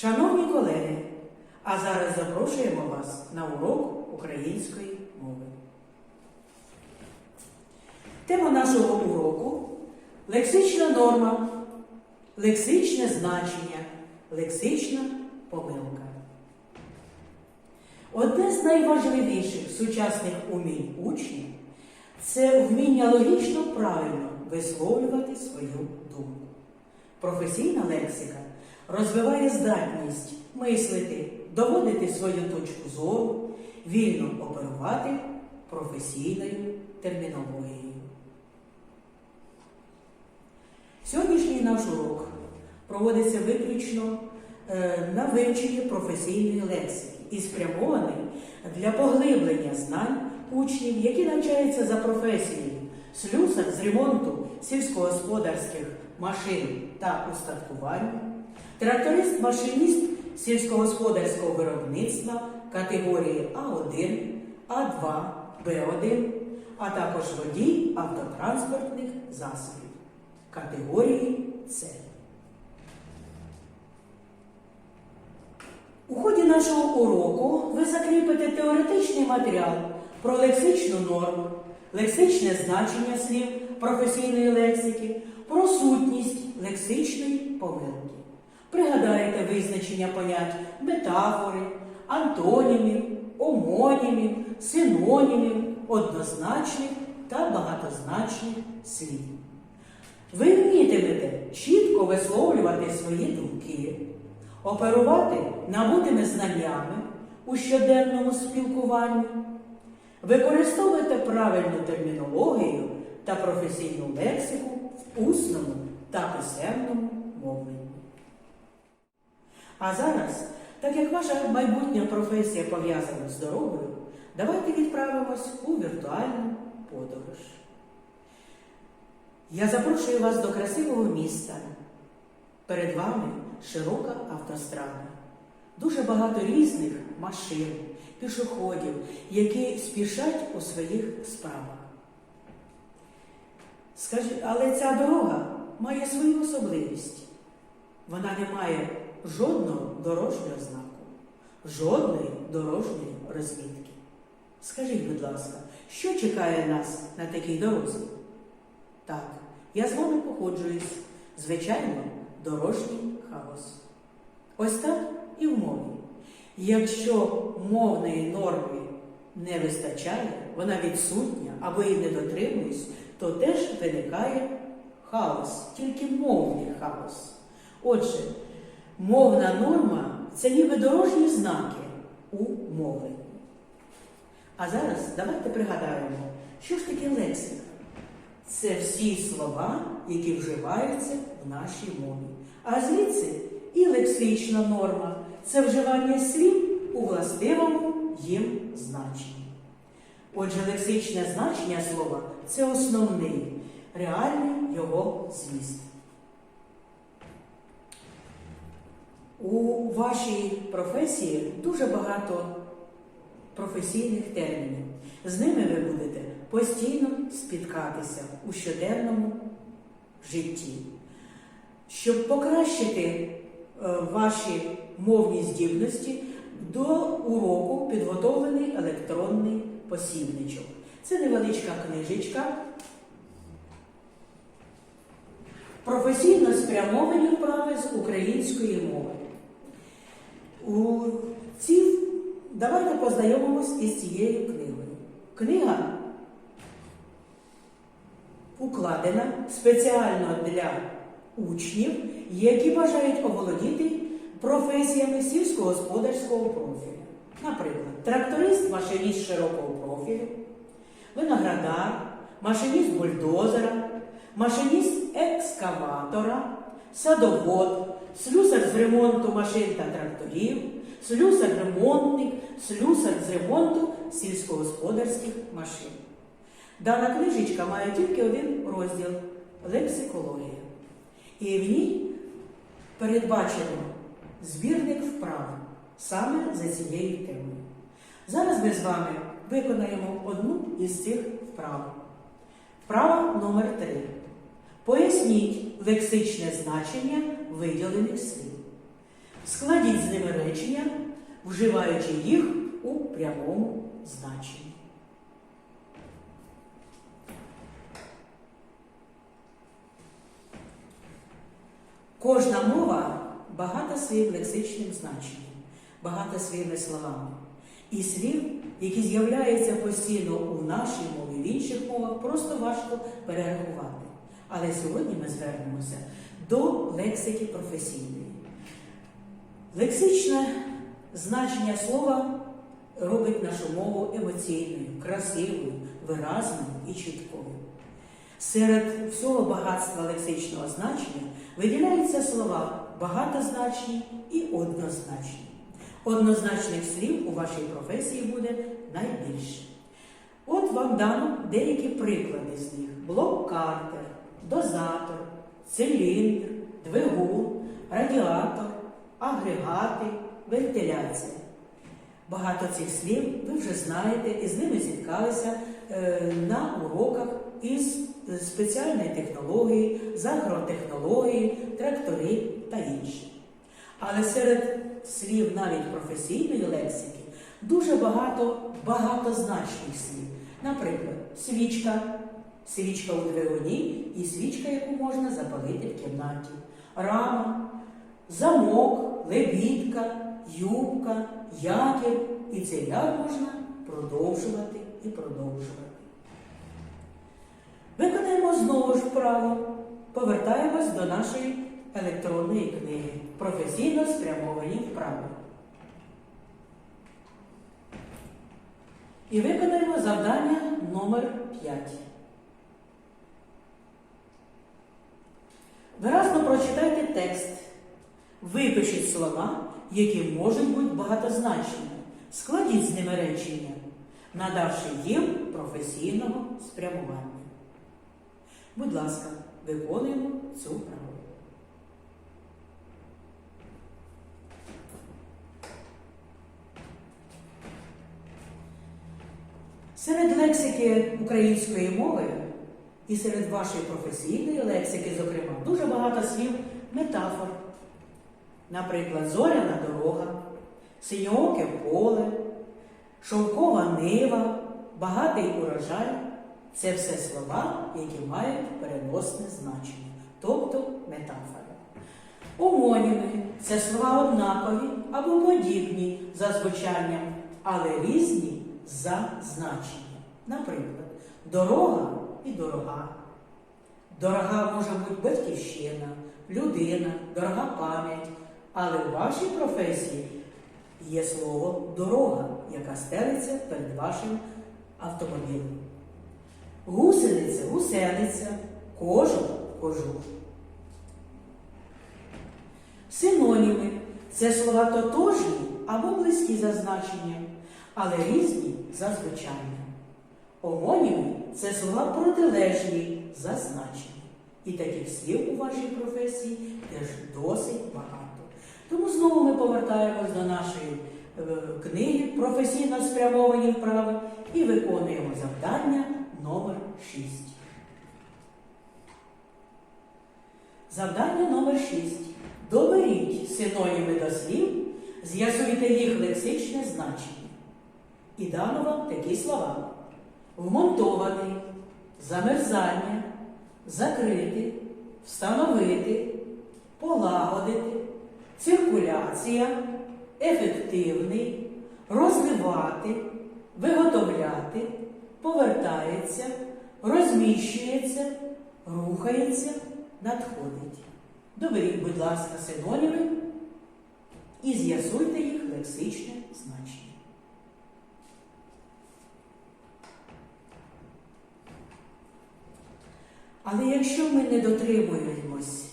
Шановні колеги, а зараз запрошуємо вас на урок української мови. Тема нашого уроку лексична норма, лексичне значення, лексична помилка. Одне з найважливіших сучасних умінь учнів це вміння логічно правильно висловлювати свою думку. Професійна лексика розвиває здатність мислити, доводити свою точку зору, вільно оперувати професійною термінологією. Сьогоднішній наш урок проводиться виключно е, на вивченні професійної лексики і спрямований для поглиблення знань учнів, які навчаються за професією слюсар з ремонту сільськогосподарських машин та устаткування, тракторист-машиніст сільськогосподарського виробництва категорії А1, А2, Б1, а також водій автотранспортних засобів категорії С. У ході нашого уроку ви закріпите теоретичний матеріал про лексичну норму, лексичне значення слів професійної лексики, про сутність лексичної помилки. Пригадаєте визначення понять метафори, антонімів, омонімів, синонімів, однозначних та багатозначних слів. Ви вмітимете чітко висловлювати свої думки, оперувати набутими знаннями у щоденному спілкуванні, використовуйте правильну термінологію та професійну лексику в усному та писемному мовленні. А зараз, так як ваша майбутня професія пов'язана з дорогою, давайте відправимось у віртуальну подорож. Я запрошую вас до красивого міста. Перед вами широка автострада. Дуже багато різних машин, пішоходів, які спішать у своїх справах. Скажи, але ця дорога має свою особливість. Вона не має жодного дорожнього знаку, жодної дорожньої розмітки. Скажіть, будь ласка, що чекає нас на такій дорозі? Так, я з вами погоджуюсь. Звичайно, дорожній хаос. Ось так і в мові. Якщо мовної норми не вистачає, вона відсутня або її не дотримуюсь, то теж виникає хаос, тільки мовний хаос. Отже, мовна норма це ніби дорожні знаки у мовленні. А зараз давайте пригадаємо, що ж таке лексика. Це всі слова, які вживаються в нашій мові. А звідси і лексична норма це вживання слів у властивому їм значенні. Отже, лексичне значення слова це основний, реальний його зміст. У вашій професії дуже багато професійних термінів. З ними ви будете постійно спіткатися у щоденному житті. Щоб покращити е, ваші мовні здібності, до уроку підготовлений електронний посібничок. Це невеличка книжечка. Професійно спрямовані вправи з української мови. У цій давайте познайомимось із цією книгою. Книга укладена спеціально для учнів, які бажають оволодіти професіями сільськогосподарського профілю. Наприклад, тракторист, машиніст широкого профілю, виноградар, машиніст бульдозера, машиніст екскаватора, садовод, слюсар з ремонту машин та тракторів, слюсар-ремонтник, слюсар з ремонту сільськогосподарських машин. Дана книжечка має тільки один розділ лексикологія. І в ній передбачено збірник вправ саме за цією темою. Зараз ми з вами виконаємо одну із цих вправ. Вправа номер 3. Поясніть лексичне значення виділених слів. Складіть з ними речення, вживаючи їх у прямому значенні. Кожна мова багата своїм лексичним значенням, багата своїми словами. І слів, які з'являються постійно у нашій мові, в інших мовах, просто важко перерахувати. Але сьогодні ми звернемося до лексики професійної. Лексичне значення слова робить нашу мову емоційною, красивою, виразною і чіткою. Серед всього багатства лексичного значення виділяються слова багатозначні і однозначні. Однозначних слів у вашій професії буде найбільше. От вам дано деякі приклади з них: блок-картер, дозатор, циліндр, двигун, радіатор, агрегати, вентиляція. Багато цих слів ви вже знаєте і з ними зіткалися е, на уроках із спеціальної технології, з агротехнології, трактори та інші. Але серед слів навіть професійної лексики дуже багато багатозначних слів. Наприклад, свічка, свічка у двигуні і свічка, яку можна запалити в кімнаті, рама, замок, лебідка, юбка, якір. І цей ряд можна продовжувати і продовжувати. Виконаємо знову ж вправо. Повертаємось до нашої електронної книги. Професійно спрямовані вправи. І виконаємо завдання номер 5. Виразно прочитайте текст. Випишіть слова, які можуть бути багатозначними. Складіть з ними речення, надавши їм професійного спрямування. Будь ласка, виконуємо цю вправу. Серед лексики української мови і серед вашої професійної лексики, зокрема, дуже багато слів метафор. Наприклад, зоряна дорога, синьооке поле, шовкова нива, багатий урожай це все слова, які мають переносне значення, тобто метафори. Омоніми це слова однакові або подібні за звучанням, але різні за значенням. Наприклад, дорога і дорога. Дорога може бути батьківщина, людина, дорога пам'ять. Але в вашій професії є слово дорога, яка стелиться перед вашим автомобілем. Гусениця, гусениця, кожух, кожух. Синоніми це слова тотожні або близькі за значенням, але різні за звучанням. Омоніми це слова протилежні за значенням. І таких слів у вашій професії теж досить багато. Тому знову ми повертаємось до нашої е, книги професійно спрямовані вправи і виконуємо завдання номер 6. Завдання номер 6. Доберіть синоніми до слів, з'ясуйте їх лексичне значення. І дано вам такі слова: вмонтований, замерзання, закрити, встановити, полагодити, циркуляція, ефективний, розвивати, виготовляти, повертається, розміщується, рухається, надходить. Доберіть, будь ласка, синоніми і з'ясуйте їх лексичне значення. Але якщо ми не дотримуємось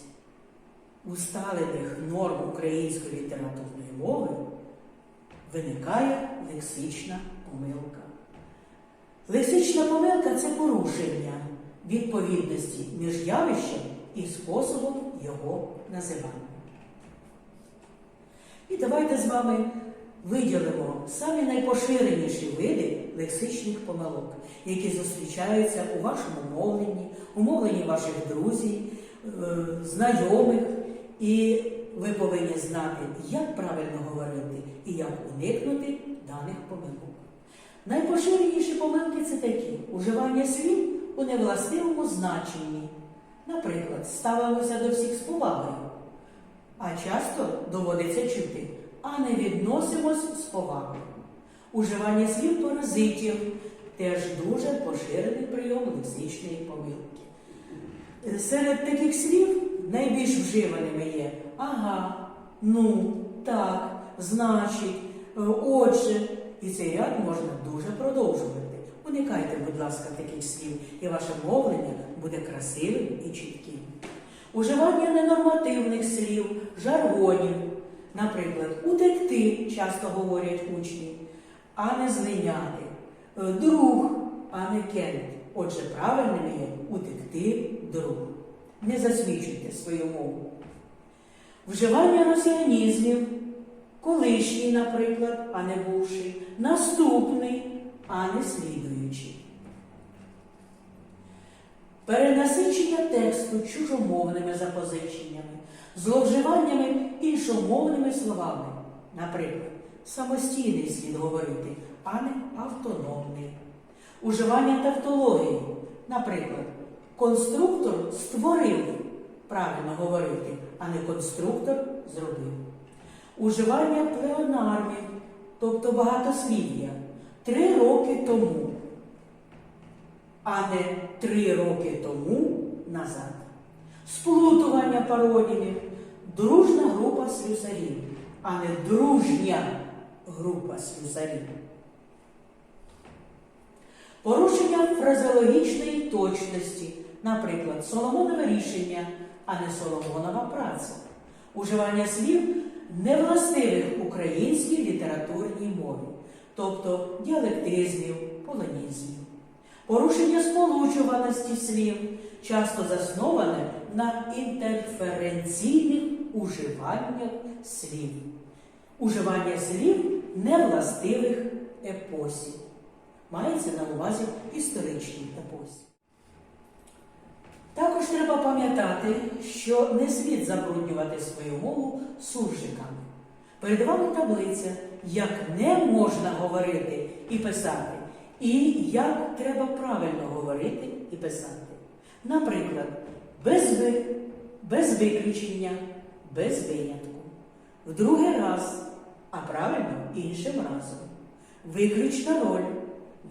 усталених норм української літературної мови, виникає лексична помилка. Лексична помилка це порушення відповідності між явищем і способом його називання. І давайте з вами виділимо самі найпоширеніші види лексичних помилок, які зустрічаються у вашому мовленні, у мовленні ваших друзів, е, знайомих. І ви повинні знати, як правильно говорити і як уникнути даних помилок. Найпоширеніші помилки це такі уживання слів у невластивому значенні. Наприклад, ставимося до всіх з повагою, а часто доводиться чути, а не відносимось з повагою. Уживання слів паразитів теж дуже поширений прийом лексичної помилки. Серед таких слів найбільш вживаними є ага, ну, так, значить, отже. І цей ряд можна дуже продовжувати. Уникайте, будь ласка, таких слів, і ваше мовлення буде красивим і чітким. Уживання ненормативних слів, жаргонів. Наприклад, утекти часто говорять учні, а не злиняти. Е, Друг, а не кент. Отже, правильним є утекти друг. Не засвідчуйте свою мову. Вживання росіянізмів, колишній, наприклад, а не бувший, наступний, а не слідуючий. Перенасичення тексту чужомовними запозиченнями, зловживаннями іншомовними словами. Наприклад, самостійний слід говорити, а не автономний. Уживання тавтології. Наприклад, конструктор створив правильно говорити, а не конструктор зробив. Уживання плеонармів, тобто багатослів'я, три роки тому, а не три роки тому назад. Сплутування пародінів, дружна група слюсарів, а не дружня група слюсарів. Порушення фразеологічної точності, наприклад, Соломонове рішення, а не Соломонова праця. Уживання слів невластивих українській літературній мові, тобто діалектизмів, полонізмів. Порушення сполучуваності слів, часто засноване на інтерференційних уживаннях слів. Уживання слів невластивих епосів. Мається на увазі історичні епосі. Також треба пам'ятати, що не слід забруднювати свою мову суржиками. Перед вами таблиця, як не можна говорити і писати, і як треба правильно говорити і писати. Наприклад, без ви, без виключення, без винятку. В другий раз, а правильно іншим разом. Виключна роль.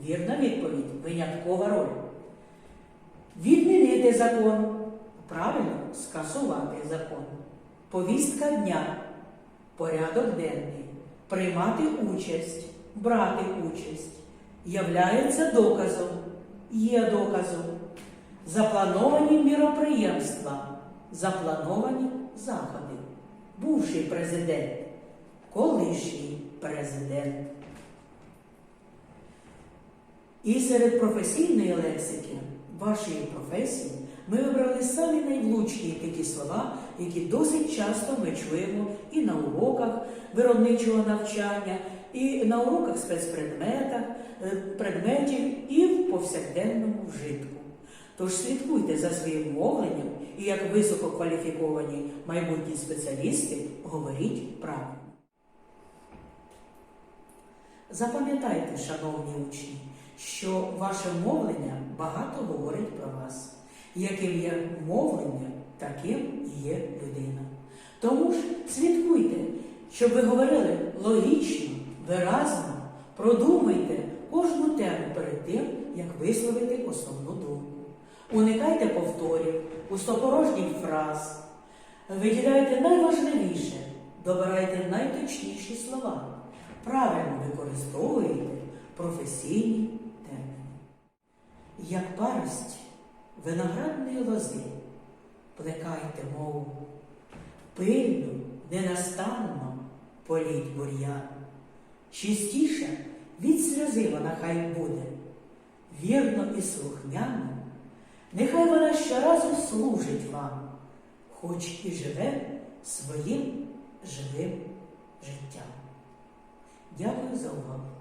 Вірна відповідь виняткова роль. Відмінити закон. Правильно скасувати закон. Повістка дня. Порядок денний. Приймати участь, брати участь. Являється доказом. Є доказом. Заплановані міроприємства. Заплановані заходи. Бувший президент. Колишній президент. І серед професійної лексики вашої професії ми вибрали самі найвлучні такі слова, які досить часто ми чуємо і на уроках виробничого навчання, і на уроках спецпредметах, е, предметів, і в повсякденному вжитку. Тож слідкуйте за своїм мовленням і як висококваліфіковані майбутні спеціалісти говоріть правильно. Запам'ятайте, шановні учні, що ваше мовлення багато говорить про вас. Яким є мовлення, таким і є людина. Тому ж слідкуйте, щоб ви говорили логічно, виразно, продумайте кожну тему перед тим, як висловити основну думку. Уникайте повторів, пустопорожніх фраз, виділяйте найважливіше, добирайте найточніші слова, правильно використовуйте професійні терміни. Як парость виноградної лози, плекайте мову, пильно, ненастанно політь бур'ян. Чистіша від сльози вона хай буде, вірно і слухняно, нехай вона щоразу служить вам, хоч і живе своїм живим життям. Дякую за увагу.